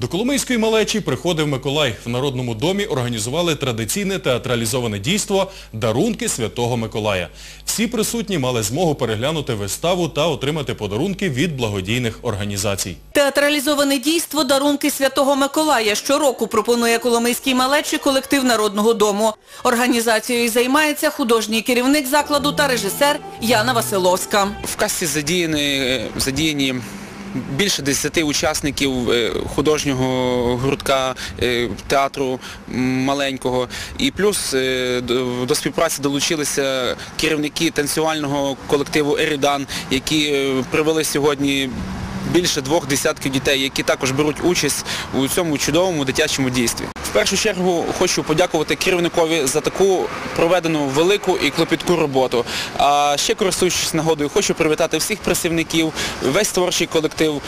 До Коломийської малечі приходив Миколай. В Народному домі організували традиційне театралізоване дійство «Дарунки Святого Миколая». Всі присутні мали змогу переглянути виставу та отримати подарунки від благодійних організацій. Театралізоване дійство «Дарунки Святого Миколая» щороку пропонує Коломийській малечі колектив Народного дому. Організацією займається художній керівник закладу та режисер Яна Василовська. В касті задіяні, задіяні більше 10 учасників е, художнього гуртка е, театру маленького. І плюс е, до- співпраці долучилися керівники танцювального колективу Ерідан, які привели сьогодні більше двох десятків дітей, які також беруть участь у цьому чудовому дитячому дійстві. Першу чергу хочу подякувати керівникові за таку проведену велику і клопітку роботу. А ще користуючись нагодою, хочу привітати всіх працівників, весь творчий колектив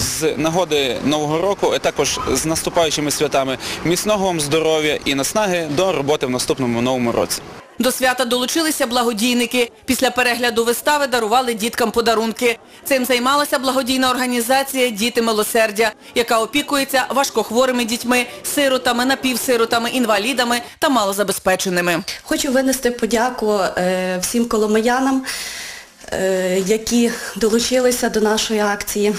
з нагоди Нового року, а також з наступаючими святами. Міцного вам здоров'я і наснаги до роботи в наступному новому році. До свята долучилися благодійники. Після перегляду вистави дарували діткам подарунки. Цим займалася благодійна організація «Діти милосердя», яка опікується важкохворими дітьми, сиротами, напівсиротами, інвалідами та малозабезпеченими. Хочу винести подяку е, всім коломиянам, е, які долучилися до нашої акції,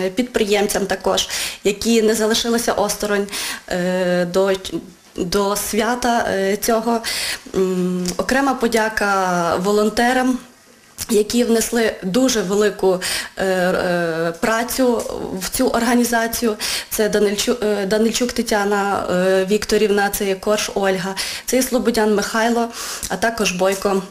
е, підприємцям також, які не залишилися осторонь до, до свята е, цього. Окрема подяка волонтерам. Які внесли дуже велику е, е, працю в цю організацію. Це Данильчук, Данильчук Тетяна Вікторівна, це є Корж Ольга, це є Слободян Михайло, а також Бойко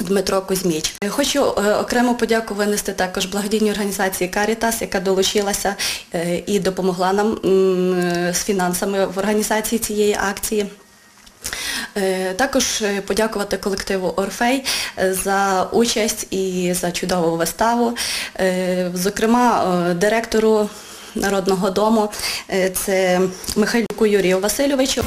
Дмитро Кузьміч. Хочу е, окремо подяку винести також благодійній організації Карітас, яка долучилася е, і допомогла нам з фінансами в організації цієї акції. Е, Також подякувати колективу Орфей за участь і за чудову виставу. Зокрема, директору Народного дому це Михайлюку Юрію Васильовичу.